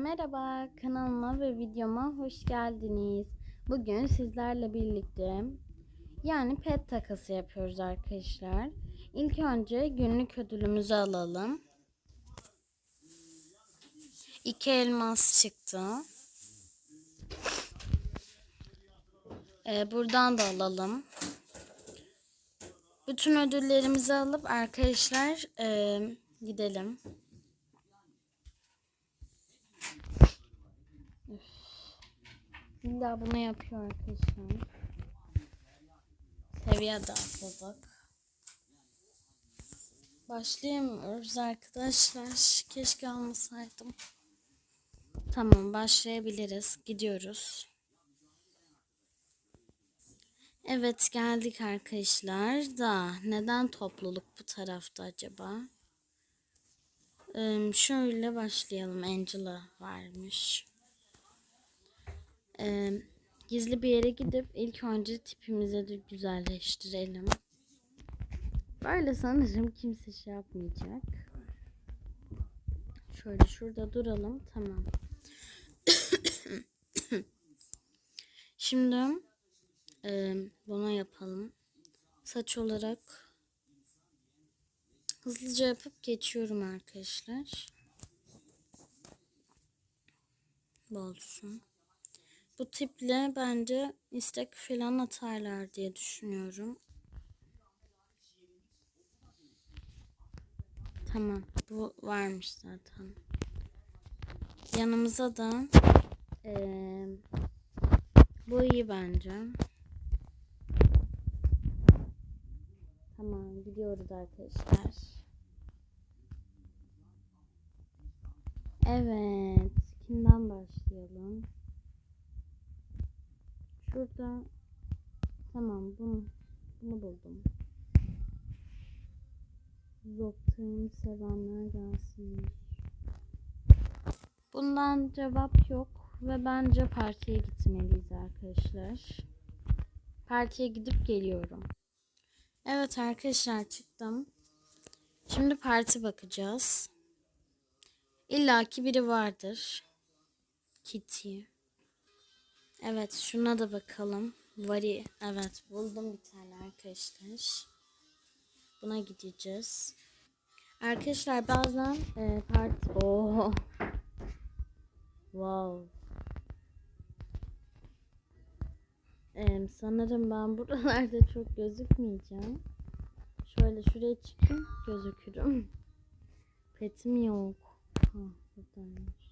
Merhaba kanalıma ve videoma hoş geldiniz. Bugün sizlerle birlikte yani pet takası yapıyoruz arkadaşlar. İlk önce günlük ödülümüzü alalım. İki elmas çıktı. Ee, buradan da alalım. Bütün ödüllerimizi alıp arkadaşlar e, gidelim. İlla bunu yapıyor arkadaşlar. Seviye de atladık. Başlayamıyoruz arkadaşlar. Keşke almasaydım. Tamam başlayabiliriz. Gidiyoruz. Evet geldik arkadaşlar da neden topluluk bu tarafta acaba? Ee, şöyle başlayalım. Angela varmış. Ee, gizli bir yere gidip ilk önce tipimizi de güzelleştirelim. Böyle sanırım kimse şey yapmayacak. Şöyle şurada duralım. Tamam. Şimdi e, bunu yapalım. Saç olarak hızlıca yapıp geçiyorum arkadaşlar. Bu olsun. Bu tiple bence istek falan atarlar diye düşünüyorum. Tamam. Bu varmış zaten. Yanımıza da eee, bu iyi bence. Tamam gidiyoruz arkadaşlar. Evet. Kimden başlayalım? Şurada tamam bunu bunu buldum. Zoptayım sevenler gelsin. Bundan cevap yok ve bence partiye gitmeliyiz arkadaşlar. Partiye gidip geliyorum. Evet arkadaşlar çıktım. Şimdi parti bakacağız. İlla ki biri vardır. Kitty. Evet şuna da bakalım. Vari. Evet buldum bir tane arkadaşlar. Buna gideceğiz. Arkadaşlar bazen e, parti... Oo. Wow. Ee, sanırım ben buralarda çok gözükmeyeceğim. Şöyle şuraya çıkayım gözükürüm. Petim yok. Ha, buradaymış.